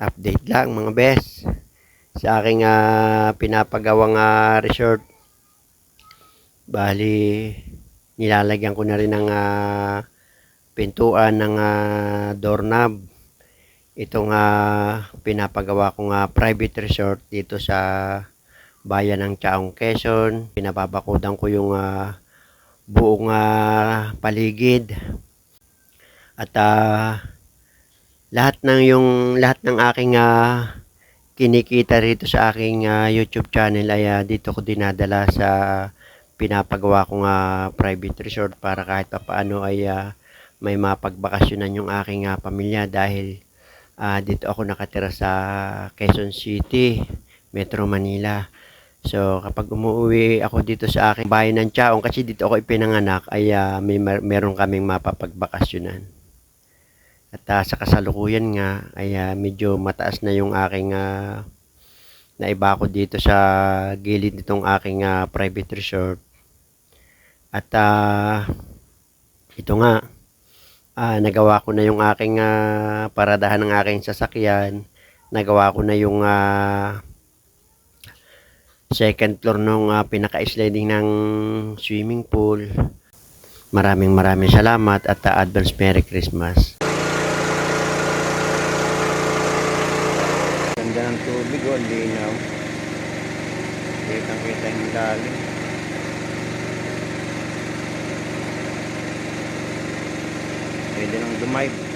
update lang mga bes. Sa aking ah, pinapagawang ah, resort. Bali nilalagyan ko na rin ng ah, pintuan ng ah, doorknob. Itong ah, pinapagawa kong ah, private resort dito sa bayan ng Chaong Quezon. Pinababakudan ko yung ah, buong ah, paligid. At ah, lahat ng yung lahat ng aking ah, kinikita rito sa aking ah, YouTube channel ay ah, dito ko dinadala sa pinapagawa kong ah, private resort para kahit papaano ay ah, may mapagbakasyonan yung aking ah, pamilya dahil ah, dito ako nakatira sa Quezon City, Metro Manila. So kapag umuwi ako dito sa aking bahay ng Chaong kasi dito ako ipinanganak ay ah, may mer- meron kaming mapapagbakasyonan. At ah, sa kasalukuyan nga ay ah, medyo mataas na yung aking ah, naiba ko dito sa gilid nitong aking ah, private resort. At ah, ito nga, ah, nagawa ko na yung aking ah, paradahan ng aking sasakyan. Nagawa ko na yung ah, second floor nung ah, pinaka-sliding ng swimming pool. Maraming maraming salamat at ah, advance Merry Christmas. Ganda ng tubig oh, linaw. Kitang kita yung lalim. Pwede nang dumive.